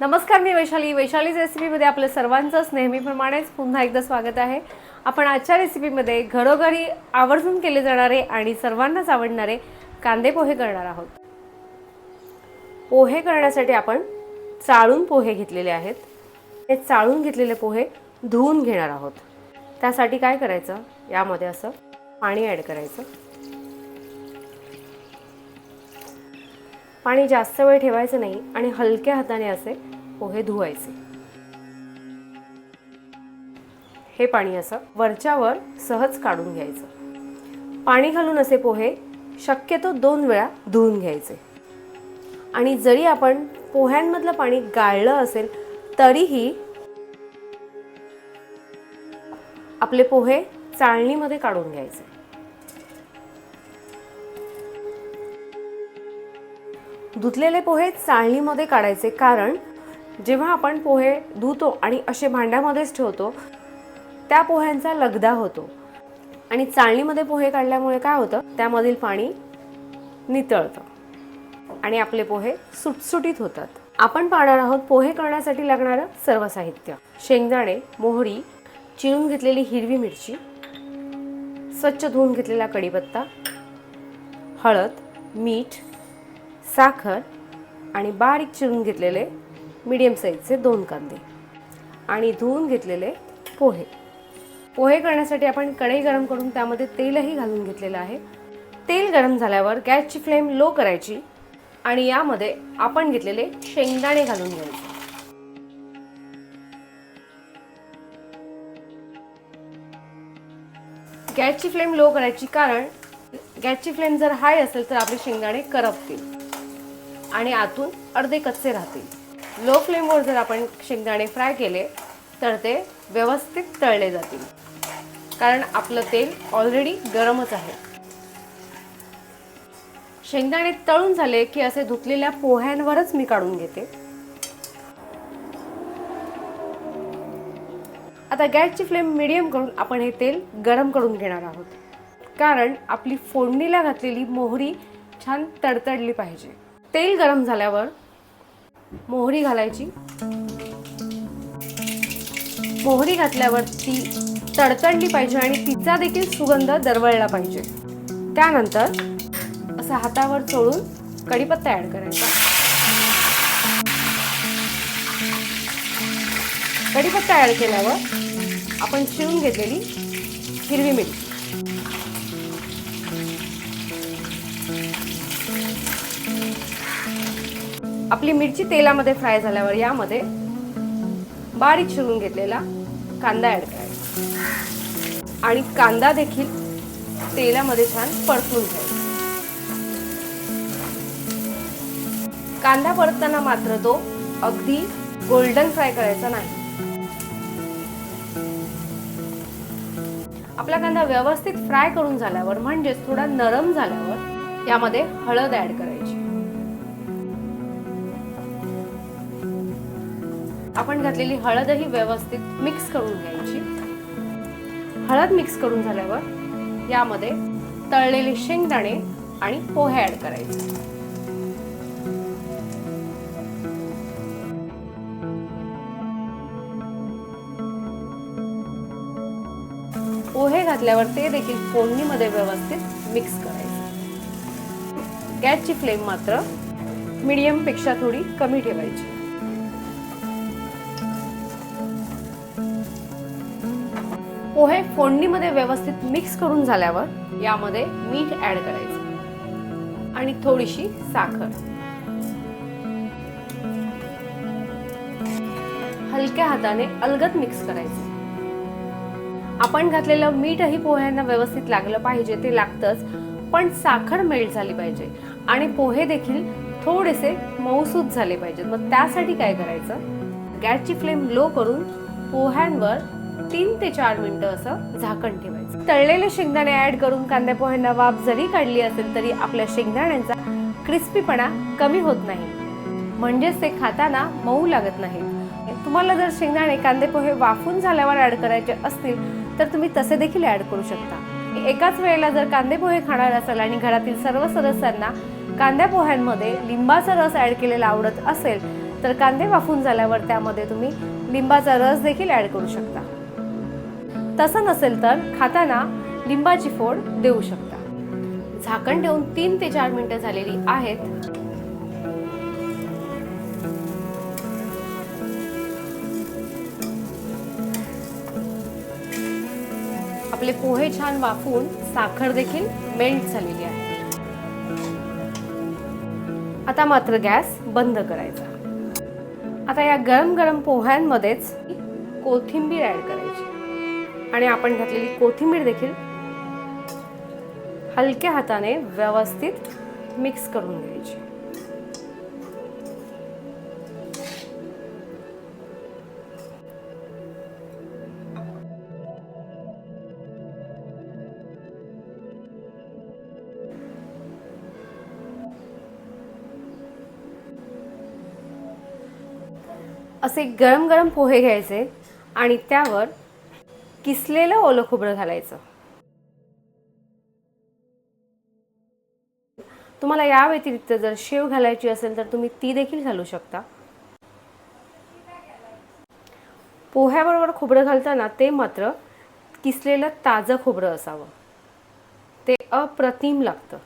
नमस्कार मी वैशाली. वैशालीच रेसिपीमध्ये आपलं सर्वांचंच नेहमीप्रमाणेच पुन्हा एकदा स्वागत आहे. आपण आजच्या रेसिपीमध्ये घरोघरी आवर्जून केले जाणारे आणि सर्वांनाच आवडणारे कांदे पोहे करणार आहोत. पोहे करण्यासाठी आपण चाळून पोहे घेतलेले आहेत. हे चाळून घेतलेले पोहे धुवून घेणार आहोत. त्यासाठी काय करायचं? यामध्ये असं पाणी ॲड करायचं. पाणी जास्त वेळ ठेवायचं नाही आणि हलक्या हाताने असे पोहे धुवायचे. हे पाणी असं वरच्यावर सहज काढून घ्यायचं. पाणी घालून असे पोहे शक्यतो दोन वेळा धुवून घ्यायचे. आणि जरी आपण पोह्यांमधलं पाणी गाळलं असेल तरीही आपले पोहे चाळणीमध्ये काढून घ्यायचे. धुतलेले पोहे चाळणीमध्ये काढायचे कारण जेव्हा आपण पोहे धुतो आणि असे भांड्यामध्येच ठेवतो त्या पोह्यांचा लगदा होतो. आणि चाळणीमध्ये पोहे काढल्यामुळे काय होतं? त्यामधील पाणी नितळतं. आणि आपले पोहे सुटसुटीत होतात. आपण पाहणार आहोत पोहे करण्यासाठी लागणारं सर्व साहित्य. शेंगदाणे मोहरी चिरून घेतलेली हिरवी मिरची स्वच्छ धुवून घेतलेला कढीपत्ता हळद मीठ साखर आणि बारीक चिरून घेतलेले मीडियम साईजचे दोन कांदे आणि धुवून घेतलेले पोहे. पोहे करण्यासाठी आपण कढई गरम करून त्यामध्ये तेलही घालून घेतलेलं आहे. तेल गरम झाल्यावर गॅसची फ्लेम लो करायची आणि यामध्ये आपण घेतलेले शेंगदाणे घालून घ्यायचे. गॅसची फ्लेम लो करायची कारण गॅसची फ्लेम जर हाय असेल तर आपले शेंगदाणे करपतील. आणि आतून अर्धे कच्चे राहतील. लो फ्लेमवर जर आपण शेंगदाणे फ्राय केले तर ते व्यवस्थित तळले जातील. कारण आपलं तेल ऑलरेडी गरमच आहे. शेंगदाणे तळून झाले की असे धुतलेल्या पोह्यांवरच मी काढून घेते. आता गॅसची फ्लेम मिडियम करून आपण हे तेल गरम करून घेणार आहोत. कारण आपली फोडणीला घातलेली मोहरी छान तडतडली पाहिजे. तेल गरम झाल्यावर मोहरी घालायची. मोहरी घातल्यावर ती तडतडली पाहिजे आणि तिचा देखील सुगंध दरवळला पाहिजे. त्यानंतर असं हातावर चोळून कढीपत्ता ॲड करायचा. कढीपत्ता ॲड केल्यावर आपण शिवून घेतलेली हिरवी मिरची. आपली मिरची तेलामध्ये फ्राय झाल्यावर यामध्ये बारीक चिरून घेतलेला कांदा ॲड करायचा. आणि कांदा देखील तेलामध्ये छान परतून घ्यायचा. कांदा परतताना मात्र तो अगदी गोल्डन फ्राय करायचा नाही. आपला कांदा व्यवस्थित फ्राय करून झाल्यावर म्हणजेच थोडा नरम झाल्यावर यामध्ये हळद ॲड करायची. आपण घातलेली हळदही व्यवस्थित मिक्स करून घ्यायची. हळद मिक्स करून झाल्यावर यामध्ये तळलेले शेंगदाणे आणि पोहे ॲड करायचे. पोहे घातल्यावर ते देखील फोडणीमध्ये व्यवस्थित मिक्स करायचे. गॅसची फ्लेम मात्र मीडियमपेक्षा थोडी कमी ठेवायची. पोहे फोडणीमध्ये व्यवस्थित मिक्स करून झाल्यावर यामध्ये मीठ ऍड करायचं. आणि थोडीशी साखर. हलक्या हाताने अलगद मिक्स करायचं. आपण घातलेलं मीठही पोह्यांना व्यवस्थित लागलं पाहिजे ते लागतंच पण साखर मेल्ट झाली पाहिजे. आणि पोहे देखील थोडेसे मऊसूत झाले पाहिजेत. मग त्यासाठी काय करायचं? गॅसची फ्लेम लो करून पोह्यांवर तीन ते चार मिनिटं असं झाकण ठेवायचं. तळलेले शेंगदाणे ऍड करून कांद्या पोह्यांना वाफ जरी काढली असेल तरी आपल्या शेंगदाण्यांचा क्रिस्पीपणा कमी होत नाही. म्हणजेच ते खाताना मऊ लागत नाही तुम्हाला जर शेंगदाणे कांदे पोहे वाफून झाल्यावर ऍड करायचे असतील तर तुम्ही तसे देखील ऍड करू शकता. एकाच वेळेला जर कांदे पोहे खाणार असाल आणि घरातील सर्व सदस्यांना कांद्या पोह्यांमध्ये लिंबाचा रस ऍड केलेला आवडत असेल तर कांदे वाफून झाल्यावर त्यामध्ये तुम्ही लिंबाचा रस देखील ऍड करू शकता. तसं नसेल तर खाताना लिंबाची फोड देऊ शकता. झाकण ठेवून तीन ते चार मिनटं झालेली आहेत. आपले पोहे छान वाफवून साखर देखील मेल्ट झालेली आहे. आता मात्र गॅस बंद करायचा. आता या गरम गरम पोह्यांमध्येच कोथिंबीर ऍड करायची. आणि आपण घातलेली कोथिंबीर देखील हलक्या हाताने व्यवस्थित मिक्स करून घ्यायची. असे गरम गरम पोहे घ्यायचे आणि त्यावर किसलेलं ओलं खोबरं घालायचं? तुम्हाला या व्यतिरिक्त जर शेव घालायची असेल तर तुम्ही ती देखील घालू शकता. पोह्याबरोबर खोबरं घालताना ते मात्र किसलेलं ताजं खोबरं असावं. ते अप्रतिम लागतं.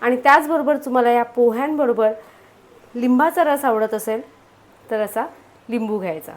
आणि त्याचबरोबर तुम्हाला या पोह्यांबरोबर लिंबाचा रस आवडत असेल तर असा लिंबू घ्यायचा.